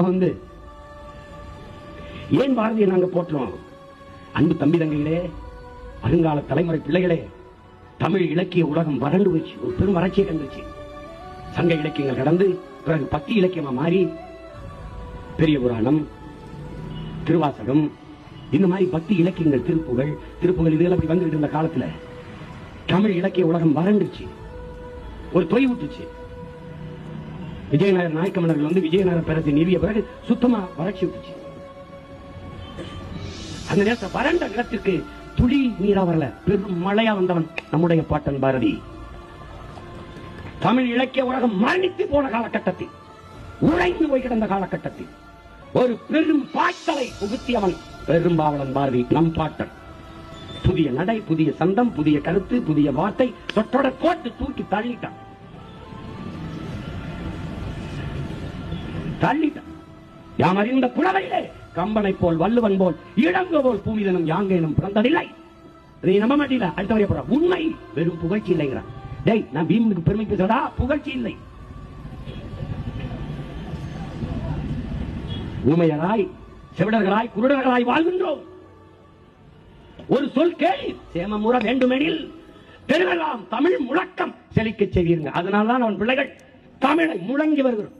அவன் வந்து. ஏன் பாரதியை நாங்க போற்றோம்? அன்பு தம்பி தங்கைகளே வருங்கால தலைமுறை பிள்ளைகளே தமிழ் இலக்கிய உலகம் வறண்டு போச்சு ஒரு பெரும் வறட்சியை கண்டுச்சு சங்க இலக்கியங்கள் கடந்து பிறகு பக்தி இலக்கியமா மாறி பெரிய புராணம் திருவாசகம் இந்த மாதிரி பக்தி இலக்கியங்கள் திருப்புகள் திருப்புகள் இதெல்லாம் அப்படி வந்துட்டு இருந்த காலத்துல தமிழ் இலக்கிய உலகம் வறண்டுச்சு ஒரு தொய் விட்டுச்சு விஜயநகர நாயக்க மன்னர்கள் வந்து விஜயநகர பேரத்தை நிறுவிய பிறகு சுத்தமா வறட்சி விட்டுச்சு. அந்த நேரத்தில் வறண்ட நிலத்திற்கு துளி நீரா வரல. பெரும் மழையா வந்தவன் நம்முடைய பாட்டன் பாரதி. தமிழ் இலக்கிய உலகம் மரணித்து போன காலகட்டத்தில் உழைந்து போய் கிடந்த காலகட்டத்தில் ஒரு பெரும் பாட்டலை புகுத்தியவன் பெரும்பாவளன் பாரதி நம் பாட்டன். புதிய நடை புதிய சந்தம் புதிய கருத்து புதிய வார்த்தை தொட்டோட கோட்டு தூக்கி தள்ளிட்டான். தள்ளிட்டான் யாம் அறிந்த புலவையிலே கம்பனை போல் வள்ளுவன் போல் இளங்க போல் பூமிதனும் யாங்கேனும் பிறந்ததில்லை. இதை நம்ப மாட்டீங்களா? அடுத்த வரைய போற உண்மை வெறும் புகழ்ச்சி இல்லைங்கிறான். டேய் நான் பீமனுக்கு பெருமை பேசுறதா புகழ்ச்சி இல்லை. ஊமையராய் செவிடர்களாய் குருடர்களாய் வாழ்கின்றோம். ஒரு சொல் கேள். சேமமுற வேண்டுமெனில் பெருகலாம் தமிழ் முழக்கம் செழிக்க செய்வீர்கள். அதனால்தான் அவன் பிள்ளைகள் தமிழை முழங்கி வருகிறோம்.